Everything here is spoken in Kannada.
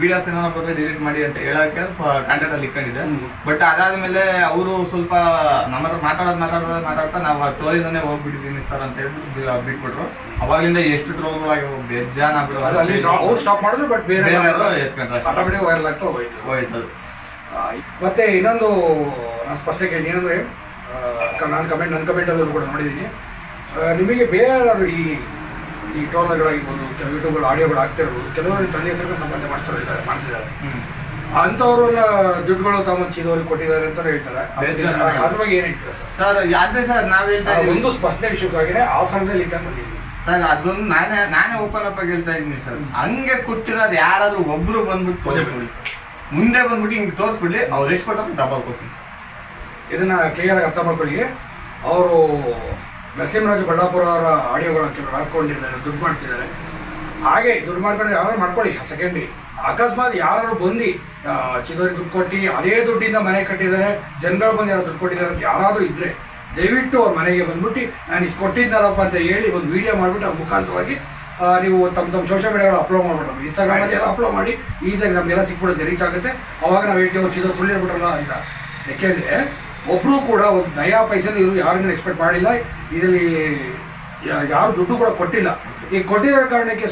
ವಿಡಿಯೋಸ್ ಏನೋ ಬಂದ್ರೆ ಡಿಲೀಟ್ ಮಾಡಿ ಅಂತ ಹೇಳಕ್ಕೆ ಕಾಂಟ್ಯಾಕ್ಟ್ ಅಲ್ಲಿ ಇಟ್ಕೊಂಡಿದ್ದೆ ಬಟ್ ಅದಾದ್ಮೇಲೆ ಅವರು ಸ್ವಲ್ಪ ನಮ್ಮ ಹತ್ರ ಮಾತಾಡೋದು ಮಾತಾಡೋದು ಮಾತಾಡ್ತಾ ನಾವು ಟ್ರೋಲಿಂದನೇ ಹೋಗ್ಬಿಟ್ಟಿದ್ದೀನಿ ಸರ್ ಅಂತ ಹೇಳಿ ಬಿಟ್ಬಿಟ್ರು. ಅವಾಗಿಂದ ಎಷ್ಟು ಟ್ರೋಲ್ಗಳಾಗಿ ಬೇಜಾನ್ ಅವ್ರು ಸ್ಟಾಪ್ ಮಾಡಿದ್ರು ಬಟ್ ಬೇರೆ ಆಟೋಮೆಟಿಕ್ ವೈರಲ್ ಆಗ್ತಾ ಹೋಯ್ತು. ಹೋಯ್ತು ಮತ್ತೆ ಇನ್ನೊಂದು ನಾನು ಸ್ಪಷ್ಟ ಕೇಳಿ ಏನಂದ್ರೆ ನಾನು ಕಮೆಂಟ್ ನನ್ನ ಕಮೆಂಟಲ್ಲೂ ಕೂಡ ನೋಡಿದ್ದೀನಿ. ನಿಮಗೆ ಬೇರೆ ಈ ಈ ಟೋಲ್ಗಳಾಗಿರ್ಬೋದು ಕೆಲವು ಯೂಟ್ಯೂಬ್ಗಳು ಆಡಿಯೋಗಳು ಆಗ್ತಿರ್ಬೋದು ಕೆಲವರು ತಂದೆ ಹೆಸರು ಸಂಪಾದನೆ ಮಾಡ್ತಾರೆ ಇದ್ದಾರೆ ಮಾಡ್ತಿದ್ದಾರೆ. ಅಂಥವ್ರೆಲ್ಲ ದುಡ್ಡುಗಳು ತಮ್ಮ ಚೀದವ್ರಿಗೆ ಕೊಟ್ಟಿದ್ದಾರೆ ಅಂತ ಹೇಳ್ತಾರೆ. ಅದ್ರ ಬಗ್ಗೆ ಏನು ಹೇಳ್ತೀರಾ ಸರ್? ಸರ್ ಸರ್ ನಾವ್ ಹೇಳ್ತಾ ಒಂದು ಸ್ಪಷ್ಟನೆ ವಿಷಯಕ್ಕಾಗಿದೆ ಆಸನದಲ್ಲಿ ಇದ್ದಾಗ ಬಂದಿದ್ದೀನಿ. ಸರ್ ಅದೊಂದು ನಾನೇ ನಾನೇ ಓಪನ್ ಅಪ್ ಆಗಿ ಹೇಳ್ತಾ ಇದ್ದೀನಿ ಸರ್. ಹಂಗೆ ಕೂತಿರೋದು ಯಾರಾದ್ರೂ ಒಬ್ರು ಬಂದ್ಬಿಟ್ಟು ತೋರಿಸ್ಬಿಡಿ ಮುಂದೆ ಬಂದ್ಬಿಟ್ಟು ಹಿಂಗೆ ತೋರಿಸ್ಬಿಡ್ಲಿ ಅವ್ರು ಎಷ್ಟು ಕೊಟ್ಟು ಡಬಲ್ ಕೊಡ್ತೀನಿ ಇದನ್ನ ಕ್ಲಿಯರ್ ಆಗಿ ಅರ್ಥ ಮಾಡ್ಕೊಳ್ಳಿ. ಅವರು ನರಸಿಂಹರಾಜ ಬಳ್ಳಾಪುರ ಅವರ ಆಡಿಯೋಗಳು ಕೆಲವರು ಹಾಕೊಂಡಿದ್ದಾರೆ, ದುಡ್ಡು ಮಾಡ್ತಿದ್ದಾರೆ. ಹಾಗೆ ದುಡ್ಡು ಮಾಡ್ಕೊಂಡ್ರೆ ಯಾರು ಮಾಡ್ಕೊಳ್ಳಿ ಸೆಕೆಂಡ್ರಿ ಅಕಸ್ಮಾತ್ ಯಾರು ಬಂದು ಚಿದೋರಿಗೆ ದುಡ್ಡು ಕೊಟ್ಟು, ಅದೇ ದುಡ್ಡಿಂದ ಮನೆ ಕಟ್ಟಿದ್ದಾರೆ, ಜನಗಳು ಬಂದು ಯಾರು ದುಡ್ಡು ಕೊಟ್ಟಿದ್ದಾರೆ ಅಂತ ಯಾರಾದರೂ ಇದ್ದರೆ ದಯವಿಟ್ಟು ಅವ್ರ ಮನೆಗೆ ಬಂದ್ಬಿಟ್ಟು, ನಾನು ಇಷ್ಟು ಕೊಟ್ಟಿದ್ದಾರಪ್ಪ ಅಂತ ಹೇಳಿ ಒಂದು ವಿಡಿಯೋ ಮಾಡಿಬಿಟ್ಟು ಅವ್ರ ಮುಖಾಂತರವಾಗಿ ನೀವು ತಮ್ಮ ತಮ್ಮ ಸೋಷಿಯಲ್ ಮೀಡಿಯಾಗಳು ಅಪ್ಲೋಡ್ ಮಾಡ್ಬಿಟ್ಟು ಇನ್ಸ್ಟಾಗ್ರಾಮಲ್ಲಿ ಎಲ್ಲ ಅಪ್ಲೋಡ್ ಮಾಡಿ ಈಸಿಯಾಗಿ ನಮಗೆಲ್ಲ ಸಿಕ್ಬಿಡುತ್ತೆ ರೀಚ್ ಆಗುತ್ತೆ. ಅವಾಗ ನಾವು ಹೇಳ್ತೀವಿ ಫುಲ್ ಹೇಳ್ಬಿಟ್ರಲ್ಲ ಅಂತ. ಯಾಕೆಂದರೆ ಒಬ್ಬರು ಕೂಡ ಒಂದು ನಯಾ ಪೈಸೆನೂ ಇವರು ಯಾರನ್ನೂ ಎಕ್ಸ್ಪೆಕ್ಟ್ ಮಾಡಿಲ್ಲ. ಇದರಲ್ಲಿ ಯಾರು ದುಡ್ಡು ಕೂಡ ಕೊಟ್ಟಿಲ್ಲ. ಈ ಕೊಟ್ಟಿರೋ ಕಾರಣಕ್ಕೆ